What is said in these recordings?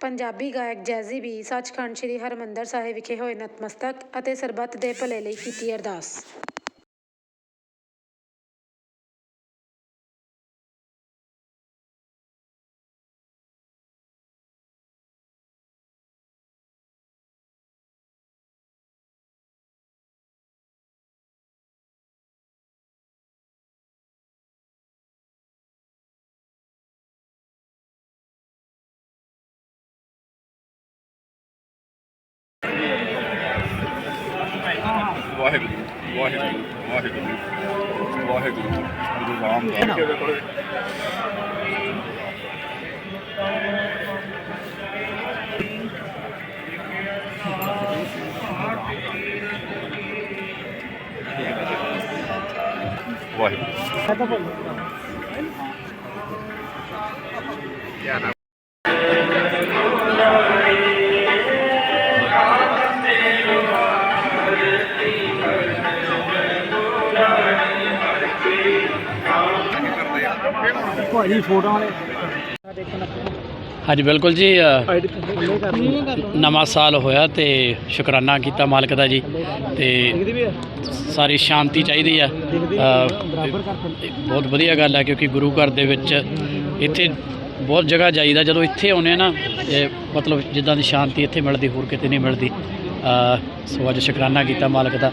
ਪੰਜਾਬੀ ਗਾਇਕ Jazzy B Sachkhand Sri Harmandir Sahib ਵਿਖੇ ਹੋਏ ਨਤਮਸਤਕ ਅਤੇ ਸਰਬੱਤ ਦੇ ਭਲੇ ਲਈ ਕੀਤੀ ਅਰਦਾਸ। ਵਾਹਿਗੁਰੂ ਵਾਹਿਗੁਰੂ ਵਾਹਿਗੁਰੂ ਵਾਹਿਗੁਰੂ ਗੁਰੂ ਰਾਮਦਾਸ। ਵਾਹਿਗੁਰੂ। ਭਾਜੀ ਫੋਟੋ ਵਾਲੇ। ਹਾਂਜੀ ਬਿਲਕੁਲ ਜੀ ਨਵਾਂ ਸਾਲ ਹੋਇਆ ਤੇ ਸ਼ੁਕਰਾਨਾ ਕੀਤਾ ਮਾਲਕ ਦਾ ਜੀ। ਤੇ ਸਾਰੀ ਸ਼ਾਂਤੀ ਚਾਹੀਦੀ ਆ ਬਹੁਤ ਵਧੀਆ ਗੱਲ ਹੈ ਕਿਉਂਕਿ ਗੁਰੂ ਘਰ ਦੇ ਵਿੱਚ ਇੱਥੇ ਬਹੁਤ ਜਗ੍ਹਾ ਜਾਈਦਾ। ਜਦੋਂ ਇੱਥੇ ਆਉਂਦੇ ਆ ਨਾ ਇਹ ਮਤਲਬ ਜਿੱਦਾਂ ਦੀ ਸ਼ਾਂਤੀ ਇੱਥੇ ਮਿਲਦੀ ਹੋਰ ਕਿਤੇ ਨਹੀਂ ਮਿਲਦੀ। ਸੋ ਅੱਜ ਸ਼ੁਕਰਾਨਾ ਕੀਤਾ ਮਾਲਕ ਦਾ।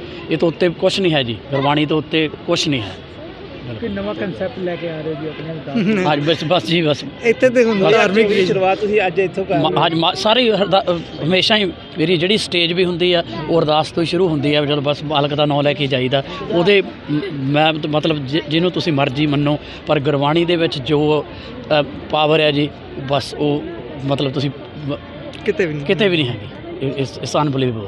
ਇਹ ਤੋਂ ਉੱਤੇ ਕੁਝ ਨਹੀਂ ਹੈ ਜੀ ਗੁਰਬਾਣੀ ਤੋਂ ਉੱਤੇ ਕੁਝ ਨਹੀਂ ਹੈ। ਕਿ ਨਵਾਂ ਕਨਸੈਪਟ ਲੈ ਕੇ ਆ ਰਹੇ ਜੀ ਆਪਣੇ ਅਰਦਾਸ ਅੱਜ ਬਸ ਬਸ ਜੀ ਬਸ। ਇੱਥੇ ਤੇ ਹੁੰਦਾ ਧਾਰਮਿਕ ਦੀ ਸ਼ੁਰੂਆਤ ਤੁਸੀਂ ਅੱਜ ਇੱਥੋਂ ਕਰ ਮ- ਅੱਜ ਮ- ਸਾਰੀ ਹਮੇਸ਼ਾ ਹੀ ਮੇਰੀ ਜਿਹੜੀ ਸਟੇਜ ਵੀ ਹੁੰਦੀ ਆ ਉਹ ਅਰਦਾਸ ਤੋਂ ਹੀ ਸ਼ੁਰੂ ਹੁੰਦੀ ਆ ਜਦੋਂ ਬਸ ਮਾਲਕ ਦਾ ਨਾਮ ਲੈ ਕੇ ਜਾਈਦਾ। ਉਹਦੇ ਮ- ਮੈਂ ਤਾਂ ਮਤਲਬ ਜਿ- ਜਿਹਨੂੰ ਤੁਸੀਂ ਮਰਜ਼ੀ ਮੰਨੋ ਪਰ ਗੁਰਬਾਣੀ ਦੇ ਵਿੱਚ ਜੋ ਪਾਵਰ ਹੈ ਜੀ ਬਸ ਉਹ ਮਤਲਬ ਤੁਸੀਂ ਮ- ਕਿਤੇ ਵੀ ਕਿਤੇ ਵੀ ਨਹੀਂ ਹੈਗੀ। ਇਸ ਅਨਬਲੀਵੇਬਲ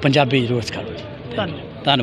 ਪੰਜਾਬੀ ਜ਼ਰੂਰ ਸਿਖਾਓ ਜੀ। ਧੰਨਵਾਦ। ਧੰਨਵਾਦ।